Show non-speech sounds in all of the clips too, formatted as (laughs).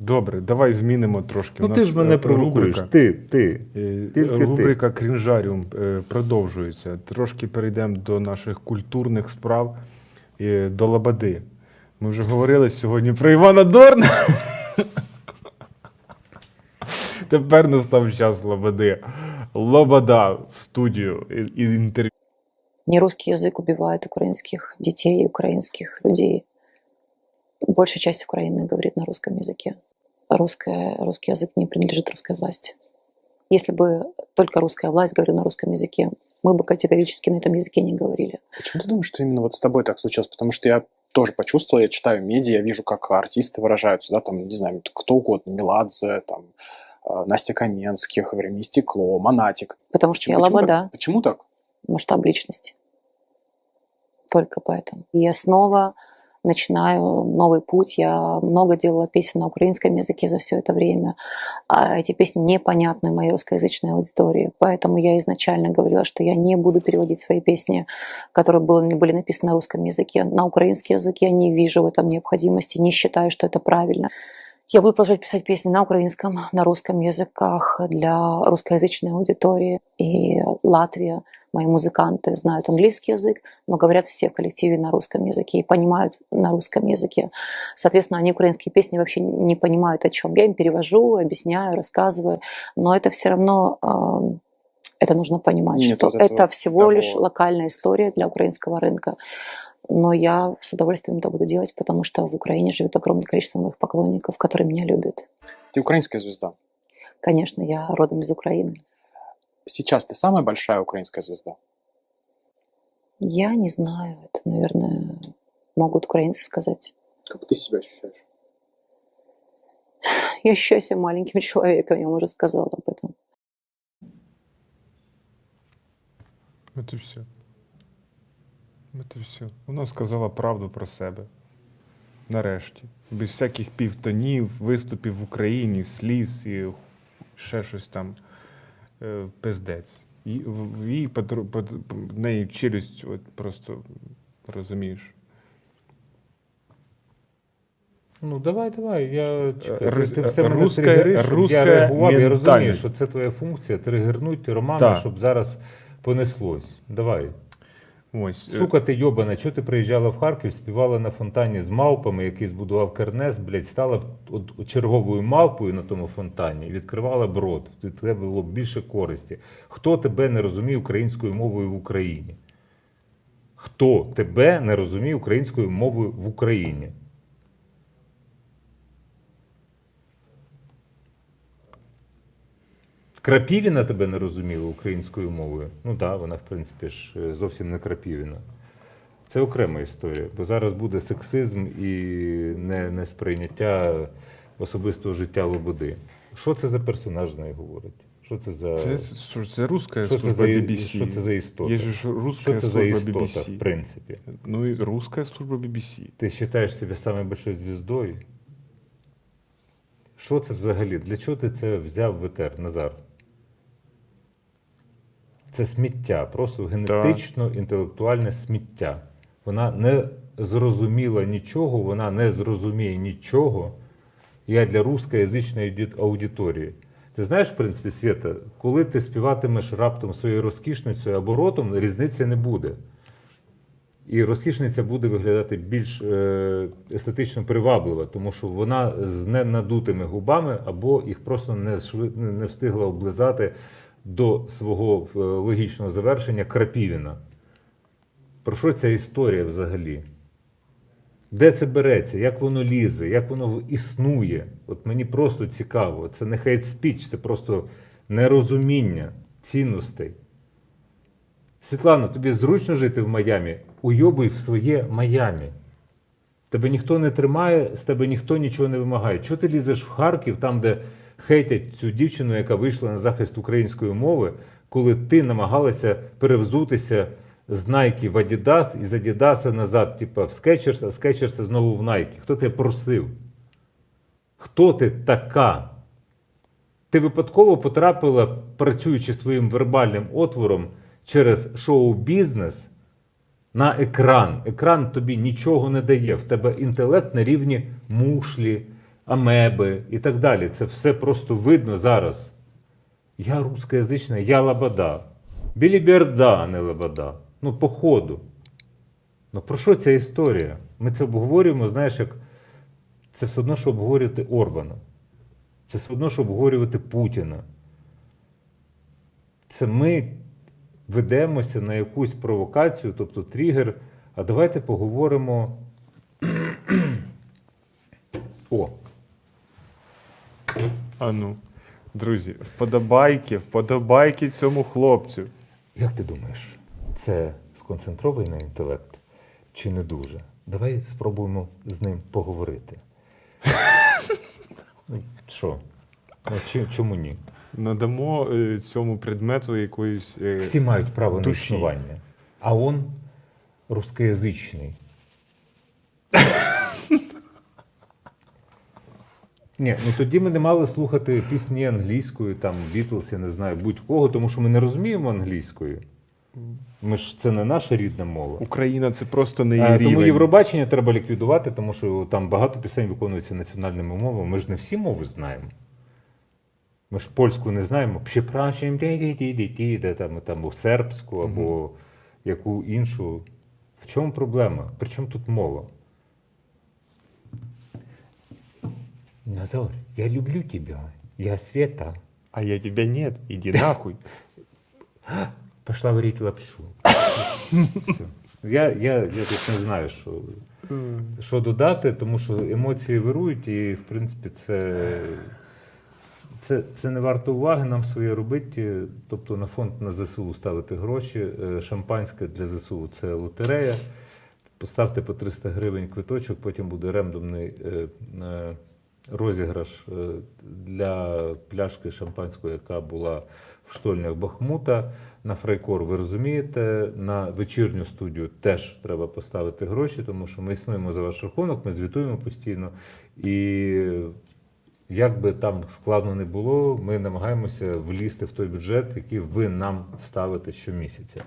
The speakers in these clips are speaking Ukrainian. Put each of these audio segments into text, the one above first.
Добре, давай змінимо трошки. Ну У ти ж мене е, провокуєш. рубрика. Ти, ти. Е, Тільки ти. Крінжаріум е, продовжується. Трошки перейдемо до наших культурних справ до Лободи. Ми вже говорили сьогодні про Івана Дорна. (laughs) Тепер настав час Лободи. Лобода в студію і, інтерв'ю. Не русский язык убивает украинских детей и украинских людей. Большая часть Украины говорит на русском языке. Русская, русский язык не принадлежит русской власти. Если бы только русская власть говорила на русском языке, мы бы категорически на этом языке не говорили. Почему ты думаешь, что именно вот с тобой так случилось? Потому что я тоже почувствовал, я читаю медиа, я вижу, как артисты выражаются, да, там, не знаю, кто угодно, Меладзе, там, э, Настя Каменских, «Время и стекло», Монатик. Потому что я почему, лобода, так? Почему так? масштаб личности. Только поэтому. И снова начинаю новый путь. Я много делала песен на украинском языке за все это время. А эти песни непонятны моей русскоязычной аудитории. Поэтому я изначально говорила, что я не буду переводить свои песни, которые были, были написаны на русском языке, на украинский язык. Я не вижу в этом необходимости, не считаю, что это правильно. Я буду продолжать писать песни на украинском, на русском языках для русскоязычной аудитории. И Латвия, мои музыканты знают английский язык, но говорят все в коллективе на русском языке и понимают на русском языке. Соответственно, они украинские песни вообще не понимают о чем. Я им перевожу, объясняю, рассказываю, но это все равно эм, это нужно понимать, Нет что это всего того- лишь локальная история для украинского рынка. Но я с удовольствием это буду делать, потому что в Украине живет огромное количество моих поклонников, которые меня любят. Ты украинская звезда. Конечно, я родом из Украины. Сейчас ты самая большая украинская звезда. Я не знаю, это, наверное, могут украинцы сказать. Как ты себя ощущаешь? (sighs) Я ощущаю себя маленьким (laughs) человеком, я вам уже сказала об этом. І все. От і все. Вона сказала правду про себе. Нарешті. Без всяких півтонів, виступів в Україні, сліз і ще щось там. Е, пиздець. Под, в неї челюсть, от просто розумієш. Ну давай, давай. Я чекаю. рус- ти все мене тригериш, я реагував. Я розумію, що це твоя функція тригернути Романа, щоб зараз понеслось. Давай. Ось. е, Сука, ти йобана, чого ти приїжджала в Харків, співала на фонтані з мавпами, який збудував Кернес, блядь, стала черговою мавпою на тому фонтані і відкривала б рот. Від тебе було більше користі. Хто тебе не розуміє українською мовою в Україні? Хто тебе не розуміє українською мовою в Україні? Крапівіна тебе не розуміла українською мовою. Ну так, да, вона, в принципі, ж е, зовсім не крапівіна. Це окрема історія, бо зараз буде сексизм і не, несприйняття особистого життя Лободи. Що це за персонаж з нею говорить? Що це за, Це, що, це руська що це за, BBC. що це за істота? Є ж руська що це за істота, BBC. в принципі? Ну і руська служба BBC. Ти вважаєш себе самою большою звіздою? Що це взагалі? Для чого ти це взяв в етер, Назар? Це сміття, просто генетично-інтелектуальне сміття. Вона не зрозуміла нічого, вона не зрозуміє нічого. Я для рускоязичної аудиторії. Ти знаєш, в принципі, Свята, коли ти співатимеш раптом своєю розкішницею або ротом, різниці не буде. І розкішниця буде виглядати більш е, естетично приваблива, тому що вона з ненадутими губами або їх просто не, шви- не- не встигла облизати до свого е, логічного завершення крапівіна. Про що ця історія взагалі? Де це береться? Як воно лізе, як воно існує? От мені просто цікаво. Це не хейт спіч, це просто нерозуміння цінностей. Світлана, тобі зручно жити в Майамі? Уйобуй в своє Майамі. Тебе ніхто не тримає, з тебе ніхто нічого не вимагає. Чого ти лізеш в Харків, там, де хейтять цю дівчину, яка вийшла на захист української мови, коли ти намагалася перевзутися з Nike в Adidas і з Adidas назад, типа в Skechers, а Skechers знову в Nike? Хто тебе просив? Хто ти така? Ти випадково потрапила, працюючи своїм вербальним отвором через шоу-бізнес на екран. Екран тобі нічого не дає. В тебе інтелект на рівні мушлі амеби і так далі. Це все просто видно зараз. Я рускоязична, я лабада. Біліберда, а не лабада. Ну, по ходу. Ну про що ця історія? Ми це обговорюємо, знаєш, як це все одно, що обговорювати Орбана. Це все одно, що обговорювати Путіна. Це ми ведемося на якусь провокацію, тобто тригер. А давайте поговоримо. (clears throat) О, А ну, друзі, вподобайки, вподобайки цьому хлопцю. як ти думаєш, це сконцентрований інтелект чи не дуже? Давай спробуємо з ним поговорити. (laughs) Що? Ну, чому ні? Надамо е, цьому предмету якоїсь. е, Всі мають право на існування. А он рускоязичний. Ні, ну тоді ми не мали слухати пісні англійською, там Бітлз, я не знаю, будь-кого, тому що ми не розуміємо англійською. Ми ж це не наша рідна мова. Україна це просто не є Е, рівень. Тому Євробачення треба ліквідувати, тому що там багато пісень виконуються національними мовами. Ми ж не всі мови знаємо. Ми ж польську не знаємо. Ді-ді-ді-ді-ді, де там, там сербську, або яку іншу. В чому проблема? При чому тут мова? Назар, я люблю тебе. Я Света. А я тебе нет, іди нахуй. (laughs) Пошла варить лапшу. Все. Я, я, я не знаю, що, що додати, тому що емоції вирують, і, в принципі, це, це, це не варто уваги, нам своє робити. Тобто на фонд на ЗСУ ставити гроші. Е, Шампанське для ЗСУ це лотерея. Поставте по 300 гривень квиточок, потім буде рандомний е, е, розіграш е, для пляшки шампанського, яка була в штольнях Бахмута. На Фрайкор, ви розумієте, на вечірню студію теж треба поставити гроші, тому що ми існуємо за ваш рахунок, ми звітуємо постійно. І як би там складно не було, ми намагаємося влізти в той бюджет, який ви нам ставите щомісяця.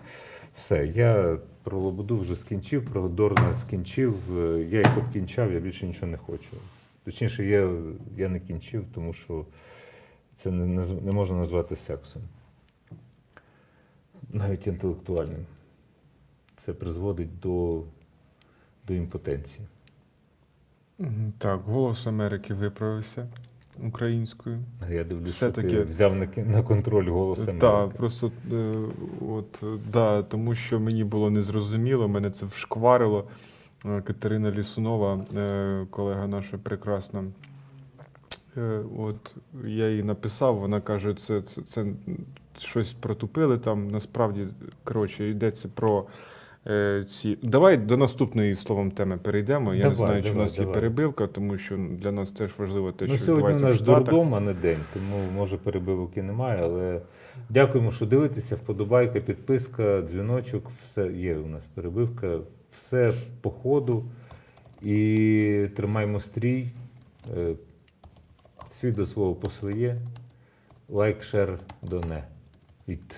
Все, я про Лободу вже скінчив, про Дорна скінчив. Е, Я як обкінчав, я більше нічого не хочу. Точніше, я, я не кінчив, тому що це не, не можна назвати сексом. Навіть інтелектуальним. Це призводить до, до імпотенції. Так, голос Америки виправився українською. Я дивлюся, що Все-таки- ти взяв на, на контроль голос Так, просто е, от, да, тому що мені було незрозуміло, мене це вшкварило. Е, Катерина Лісунова, е, колега наша прекрасна. Е, От я їй написав, вона каже, це, це, це щось протупили там. Насправді, коротше, йдеться про е, ці. Давай до наступної словом теми перейдемо. Я Давай, не знаю, чи в давай, нас є перебивка, тому що для нас теж важливо те, Ну, що сьогодні у відбувається в Штатах. дурдом, а не день, тому може перебивок і немає, але дякуємо, що дивитеся. Вподобайка, підписка, дзвіночок, все є у нас перебивка, все по ходу. І тримаємо стрій. Е, Свій до свого по своє. Лайк, шер, доне. Від